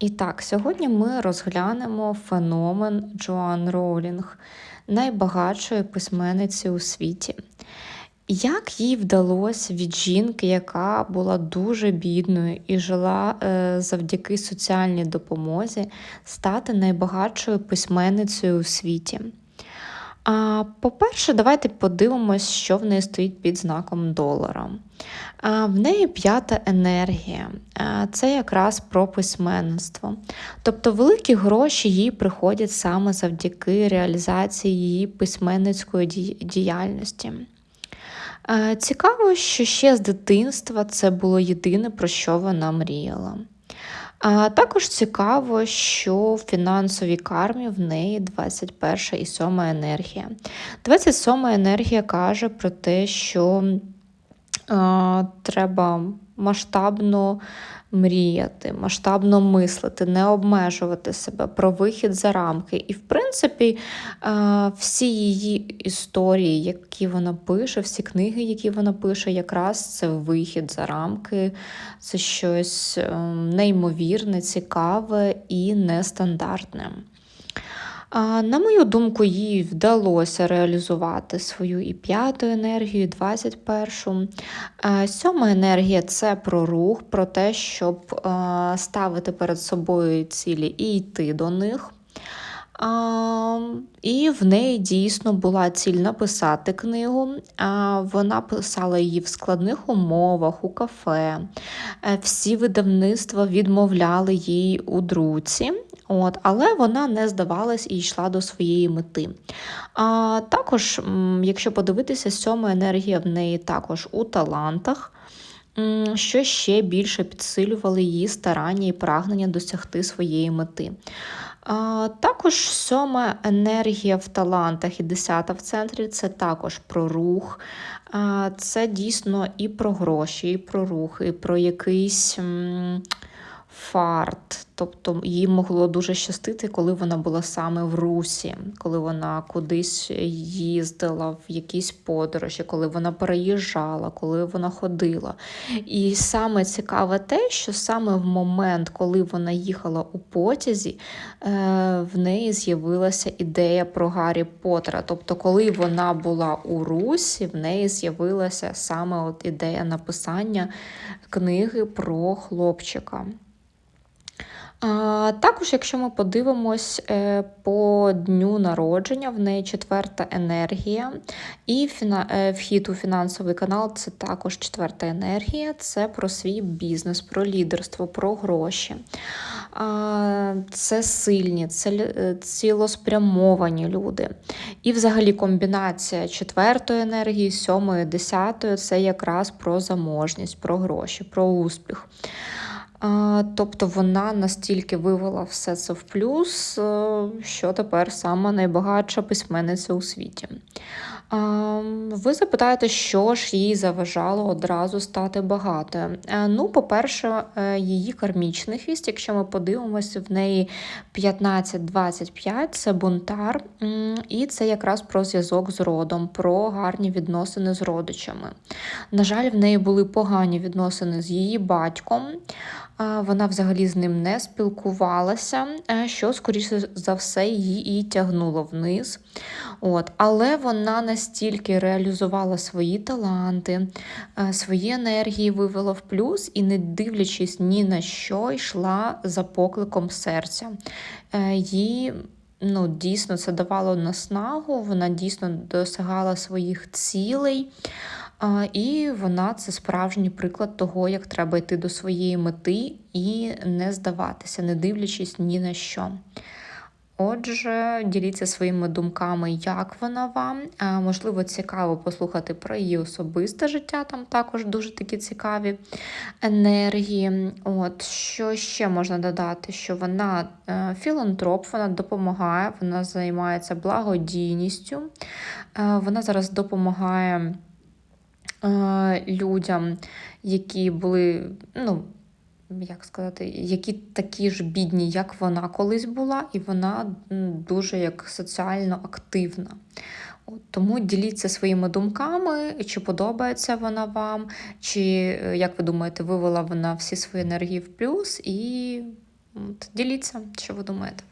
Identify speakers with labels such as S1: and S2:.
S1: І так, сьогодні ми розглянемо феномен Джоан Роулінг, найбагатшої письменниці у світі. Як їй вдалося від жінки, яка була дуже бідною і жила е, завдяки соціальній допомозі, стати найбагатшою письменницею у світі? А, По-перше, давайте подивимось, що в неї стоїть під знаком долара. А, В неї п'ята енергія, А, це якраз про письменництво. Тобто великі гроші їй приходять саме завдяки реалізації її письменницької діяльності. Е, Цікаво, що ще з дитинства це було єдине, про що вона мріяла. А також цікаво, що в фінансовій кармі в неї 21 і 7 енергія. 27 енергія каже про те, що треба масштабно мріяти, масштабно мислити, не обмежувати себе про вихід за рамки. І, в принципі, всі її історії, які вона пише, всі книги, які вона пише, якраз це вихід за рамки, це щось е, неймовірне, цікаве і нестандартне. На мою думку, їй вдалося реалізувати свою і п'яту енергію, і 21. А, Сьома енергія це про рух, про те, щоб ставити перед собою цілі і йти до них. А, І в неї дійсно була ціль написати книгу. А, Вона писала її в складних умовах, у кафе. Е, Всі видавництва відмовляли їй у друці. От, але вона не здавалась і йшла до своєї мети. А також, якщо подивитися, сьома енергія в неї також у талантах, що ще більше підсилювали її старання і прагнення досягти своєї мети. А, Також сьома енергія в талантах і десята в центрі це також про рух. А, Це дійсно і про гроші, і про рух, і про якийсь. Фарт, тобто їй могло дуже щастити, коли вона була саме в русі, коли вона кудись їздила в якісь подорожі, коли вона переїжджала, коли вона ходила. І саме цікаве те, що саме в момент, коли вона їхала у потязі, е, в неї з'явилася ідея про Гаррі Поттера. Тобто, коли вона була у русі, в неї з'явилася саме от ідея написання книги про хлопчика. А, Також, якщо ми подивимось е, по дню народження, в неї четверта енергія, і е, вхід у фінансовий канал це також четверта енергія, це про свій бізнес, про лідерство, про гроші. А, Це сильні, це е, цілоспрямовані люди. І взагалі комбінація четвертої енергії, сьомої, десятої це якраз про заможність, про гроші, про успіх. Тобто вона настільки вивела все це в плюс, е, що тепер сама найбагатша письменниця у світі. Ви запитаєте, що ж їй заважало одразу стати багатою? Е, Ну, по-перше, е, її кармічний хвіст, якщо ми подивимося, в неї 15-25 це бунтар, і це якраз про зв'язок з родом, про гарні відносини з родичами. На жаль, в неї були погані відносини з її батьком. Вона взагалі з ним не спілкувалася, е, що, скоріше за все, її і тягнуло вниз. От. Але вона настільки реалізувала свої таланти, е, свої енергії вивела в плюс і, не дивлячись ні на що, йшла за покликом серця. Е, Їй ну, дійсно це давало наснагу, вона дійсно досягала своїх цілей. І вона це справжній приклад того, як треба йти до своєї мети і не здаватися, не дивлячись ні на що. Отже, діліться своїми думками, як вона вам. Можливо, цікаво послухати про її особисте життя, там також дуже такі цікаві енергії. От Що ще можна додати? Що вона е, філантроп, вона допомагає, вона займається благодійністю, Е, вона зараз допомагає. Е, людям, які були, ну, як сказати, які такі ж бідні, як вона колись була, і вона дуже як соціально активна. Тому діліться своїми думками, чи подобається вона вам, чи, е, як ви думаєте, вивела вона всі свої енергії в плюс, і От, Діліться, що ви думаєте.